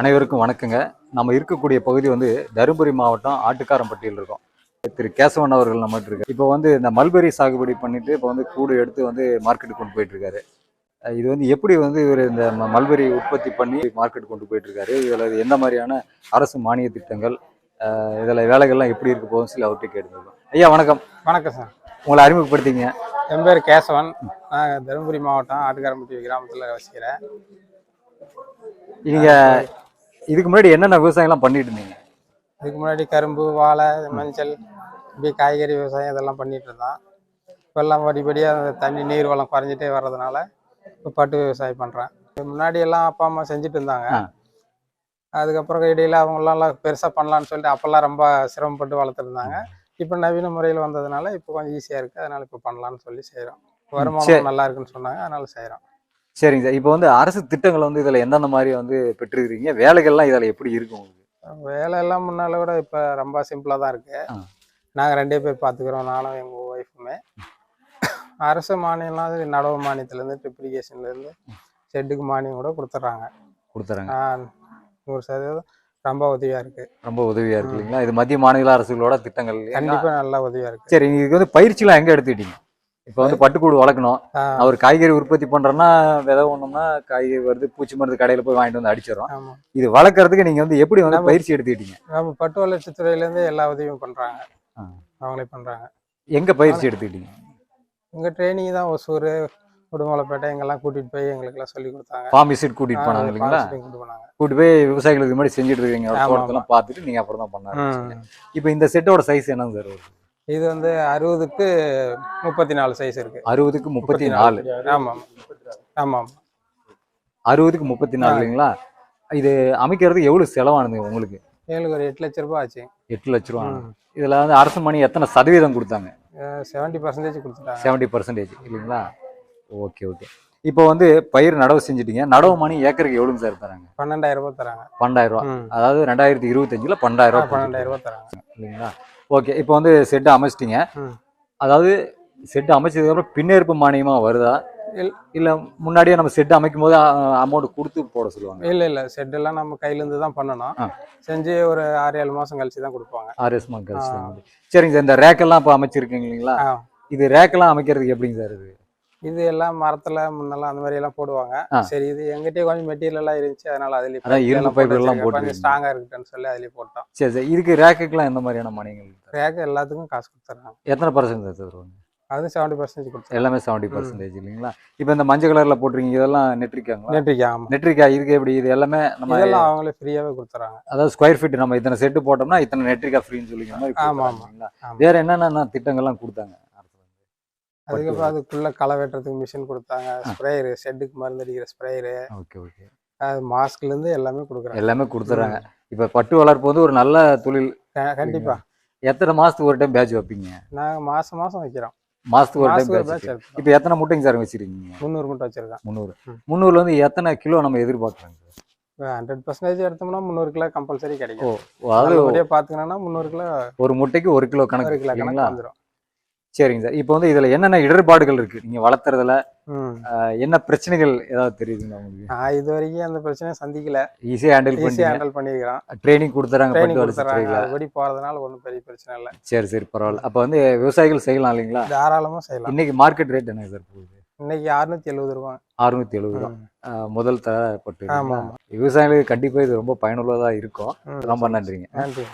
அனைவருக்கும் வணக்கங்க. நம்ம இருக்கக்கூடிய பகுதி வந்து தருமபுரி மாவட்டம் ஆட்டுக்காரம்பட்டியில் இருக்கோம். திரு கேசவன் அவர்கள் நம்ம இருக்கு இப்போ வந்து இந்த மல்பெரி சாகுபடி பண்ணிட்டு இப்போ வந்து கூடு எடுத்து வந்து மார்க்கெட்டுக்கு கொண்டு போயிட்டு இருக்காரு இது வந்து எப்படி வந்து இவர் இந்த மல்பெரி உற்பத்தி பண்ணி மார்க்கெட் கொண்டு போயிட்டு இருக்காரு இதில் எந்த மாதிரியான அரசு மானிய திட்டங்கள் இதில் வேலைகள்லாம் எப்படி இருக்க போகுதுன்னு சொல்லி அவர்கிட்ட கேட்டுருக்கோம் ஐயா வணக்கம். வணக்கம் சார். உங்களை அறிமுகப்படுத்திங்க. என் பேர் கேசவன். நான் தருமபுரி மாவட்டம் ஆட்டுக்காரம்பட்டி கிராமத்தில் வசிக்கிறேன். நீங்க இதுக்கு முன்னாடி என்னென்ன விவசாயம்லாம் பண்ணிட்டு இருந்தீங்க? இதுக்கு முன்னாடி கரும்பு வாழை மஞ்சள் இப்படி காய்கறி விவசாயம் இதெல்லாம் பண்ணிட்டு இருந்தோம். இப்போல்லாம் படிப்படியாக அந்த தண்ணி நீர் வளம் குறைஞ்சிட்டே வர்றதுனால இப்போ பட்டு விவசாயம் பண்ணுறேன் முன்னாடி எல்லாம் அப்பா அம்மா செஞ்சுட்டு இருந்தாங்க. அதுக்கப்புறம் இடையில அவங்களாம் பெருசாக பண்ணலான்னு சொல்லிட்டு அப்போல்லாம் ரொம்ப சிரமப்பட்டு வளர்த்துருந்தாங்க இப்போ நவீன முறையில் வந்ததுனால இப்போ கொஞ்சம் ஈஸியாக இருக்குது அதனால இப்போ பண்ணலான்னு சொல்லி செய்கிறோம். வருமானம் நல்லா இருக்குன்னு சொன்னாங்க. அதனால செய்கிறோம் சரிங்க சார். இப்போ வந்து அரசு திட்டங்கள் வந்து இதில் எந்தெந்த மாதிரி வந்து பெற்றிருக்கீங்க வேலைகள்லாம் இதில் எப்படி இருக்கும் உங்களுக்கு? வேலை எல்லாம் முன்னால விட இப்போ ரொம்ப சிம்பிளாக தான் இருக்கு. ஆ. நாங்கள் ரெண்டே பேர் பார்த்துக்கிறோம் நானும் எங்கள் ஒய்ஃபுமே அரசு மானியம்லாம் நடவு மானியத்துலேருந்து ட்ரிப்ளிகேஷன்லேருந்து ஷெட்டுக்கு மானியம் கூட கொடுத்துட்றாங்க. கொடுத்துறாங்க நூறு சதவீதம் ரொம்ப உதவியாக இருக்குது ரொம்ப உதவியா இருக்கு இல்லைங்களா? இது மத்திய மாநில அரசுகளோட திட்டங்கள் இல்லையா? கண்டிப்பாக நல்லா உதவியாக இருக்குது சரி இதுக்கு வந்து பயிற்சிலாம் எங்க எடுத்துக்கிட்டீங்க? இப்போ வந்து பட்டுக்கூடு வளர்க்கணும். ஒரு காய்கறி உற்பத்தி பண்றேன்னா விதை ஒண்ணும்னா காய்கறி வருது பூச்சி மருந்து கடையில போய் வாங்கிட்டு வந்து அடிச்சிடறோம். ஆமாம் இது வளர்க்கறதுக்கு நீங்க வந்து எப்படி வந்து பயிற்சி எடுத்துக்கிட்டீங்க? நம்ம பட்டு வளர்ச்சித்துறையிலேருந்து எல்லா உதவியும் பண்ணுறாங்க ஆ. அவங்களே பண்ணுறாங்க எங்க பயிற்சி எடுத்துக்கிட்டீங்க? இங்கே ட்ரைனிங் தான் ஒசூர் உடுமலைப்பேட்டை எங்கெல்லாம் கூட்டிகிட்டு போய் எங்களுக்கெல்லாம் சொல்லி கொடுத்தாங்க. ஃபார்ம் விசிட் கூட்டிட்டு போனாங்க இல்லைங்களா? கூட்டிட்டு கூட்டிட்டு போய் விவசாயிகளுக்கு முன்னாடி செஞ்சுட்டு இருக்கீங்க. தோட்டத்தெல்லாம் பார்த்துட்டு நீங்க அப்புறம் தான் பண்ணாரு. ம். இப்போ இந்த செட்டோட சைஸ் என்னங்க சார் இது வந்து அறுபதுக்கு முப்பத்தி நாலு சைஸ் இருக்கு. அறுபதுக்கு முப்பத்தி நாலு ஆமாம் ஆமாம் அறுபதுக்கு முப்பத்தி நாலு இல்லைங்களா? இது அமைக்கிறதுக்கு எவ்வளவு செலவானது உங்களுக்கு? எங்களுக்கு ஒரு எட்டு லட்ச ரூபாய் ஆச்சு. எட்டு லட்ச ரூபா. இதுல வந்து அரசு மணி எத்தனை சதவீதம் கொடுத்தாங்க? செவன்டி பர்சன்டேஜ் கொடுத்துட்டாங்க. செவன்டி பர்சன்டேஜ் இல்லைங்களா? Okay okay. இப்போ வந்து பயிர் நடவு செஞ்சுட்டீங்க. நடவு மணி ஏக்கருக்கு எவ்வளோங்க சார் தராங்க? பன்னெண்டாயிரம் ரூபாய் தராங்க. பன்னெண்டாயிரம் ரூபா. ம். அதாவது ரெண்டாயிரத்தி இருபத்தஞ்சில் பன்னெண்டாயிரம் ரூபா பன்னெண்டாயிரம் ரூபாய் தராங்க. இல்லைங்களா? ஓகே இப்போ வந்து செட்டு அமைச்சிட்டீங்க. அதாவது செட்டு அமைச்சதுக்கப்புறம் பின்னேற்பு மானியமா வருதா? இல்- இல்லை முன்னாடியே நம்ம செட்டு அமைக்கும் போது அமௌண்ட் கொடுத்து போட சொல்லுவாங்க? இல்ல இல்ல. செட் எல்லாம் நம்ம கையில இருந்து தான் பண்ணணும். செஞ்சு ஒரு ஆறு ஏழு மாசம் கழிச்சு தான் கொடுப்பாங்க. ஆர்எஸ் மக்கள் சரிங்க சார் இந்த ரேக்கெல்லாம் இப்போ அமைச்சிருக்கீங்க இல்லைங்களா. இது ரேக்கெல்லாம் அமைக்கிறதுக்கு எப்படிங்க சார் இது? இது எல்லாம் மரத்துல முன்னெல்லாம் அந்த மாதிரி எல்லாம் போடுவாங்க. சரி இது எங்கிட்டயே கொஞ்சம் மெட்டீரியல் எல்லாம் இருந்துச்சு அதனால அதுலயே அதான் இரும்பு எல்லாம் போட்டு எல்லாம் வச்சிருக்கேன். கொஞ்சம். ஸ்ட்ராங்கா இருக்குன்னு சொல்லி அதுலயே போட்டோம் சரி சரி இதுக்கு ரேக்குக்கெல்லாம் எந்த மாதிரியான மானியங்கள் தராங்க? ரேக் எல்லாத்துக்கும் காசு கொடுத்துறாங்க எத்தனை பர்சன்ட் சார் தருவாங்க அது செவன்டி பர்சன்டேஜ் கொடுத்துருங்க எல்லாமே செவன்டி பர்சன்டேஜ் இல்லைங்களா இப்போ இந்த மஞ்சள் கலர்ல போட்டிருக்கீங்க இதெல்லாம் நெட்ரிக்காங்களா நெட்ரிக்கா நெட்ரிக்கா இதுக்கு எப்படி இது எல்லாமே நம்ம இதெல்லாம் அவங்களே ஃப்ரீயாவே கொடுத்துறாங்க அதாவது ஸ்கொயர் ஃபீட் நம்ம இத்தனை செட்டு போட்டோம்னா இத்தனை நெட்ரிக்கா ஃப்ரீன்னு சொல்லிக்கிற மாதிரி ஆமா, கொடுக்குறாங்க ஆமா. இல்லைங்களா? ஆமா. வேற என்னென்ன திட்டங்கள்லாம் கொடுத்தாங்க அதுக்கப்புறம் அதுக்குள்ள களை வெட்டுறதுக்கு மிஷின் கொடுத்தாங்க. ஸ்ப்ரேயரு ஷெட்டுக்கு மருந்து அடிக்கிற ஸ்ப்ரேயரு ஓகே ஓகே. அது மாஸ்க்ல இருந்து எல்லாமே கொடுக்குறாங்க. எல்லாமே கொடுத்துறாங்க. இப்போ பட்டு வளர்ப்பு வந்து ஒரு நல்ல தொழில். க- கண்டிப்பா. எத்தனை மாசத்துக்கு ஒரு டைம் பேட்ச் வைப்பீங்க? நாங்க மாசம் மாசம் வைக்கிறோம். மாசத்துக்கு ஒரு டைம் ஒரு பேட்ச் இப்போ எத்தனை முட்டைங்க சார் வச்சிருக்கீங்க? முந்நூறு மட்டும் வச்சிருக்கேன் முந்நூறு. முந்நூறுல வந்து எத்தனை கிலோ நம்ம எதிர்பார்க்குறாங்க ஹண்ட்ரட் பர்சன்டேஜ் எடுத்தோம்னா முந்நூறு கிலோ கம்பல்சரி கிடைக்கும். அதாவது நல்லபடியா பாத்துக்கணும்னா முந்நூறு கிலோ ஒரு முட்டைக்கு ஒரு கிலோ ஒரு கணக்கு கிலோ கணக்கு வந்துடும் சரிங்க சார். இப்போ வந்து இதுல என்னென்ன இடர்பாடுகள் இருக்கு? நீங்க வளர்த்துறதுல என்ன பிரச்சனைகள் ஏதாவது தெரியுதுங்களா உங்களுக்கு? நான் இது வரைக்கும் அந்த பிரச்சனையை சந்திக்கல. ஈஸியா ஹேண்டில் பண்ணி ஹேண்டில் பண்ணிக்கிறோம் ட்ரைனிங் கொடுத்துறாங்க கொடுத்துறாங்க. வளர்ச்சி அதுபடி போறதுனால ஒன்றும் பெரிய பிரச்சனை இல்லை. சரி சரி பரவாயில்ல. அப்போ வந்து விவசாயிகள் செய்யலாம் இல்லைங்களா? தாராளமா செய்யலாம். இன்னைக்கு மார்க்கெட் ரேட் என்ன சார் போகுது? இன்னைக்கு அறுநூத்தி எழுபது ரூபா. அறுநூத்தி எழுபது ரூபா. முதல் தர பட்டு ஆமா இல்லைங்களா? விவசாயிகளுக்கு கண்டிப்பா இது ரொம்ப பயனுள்ளதா இருக்கும். ரொம்ப நன்றிங்க. நன்றி.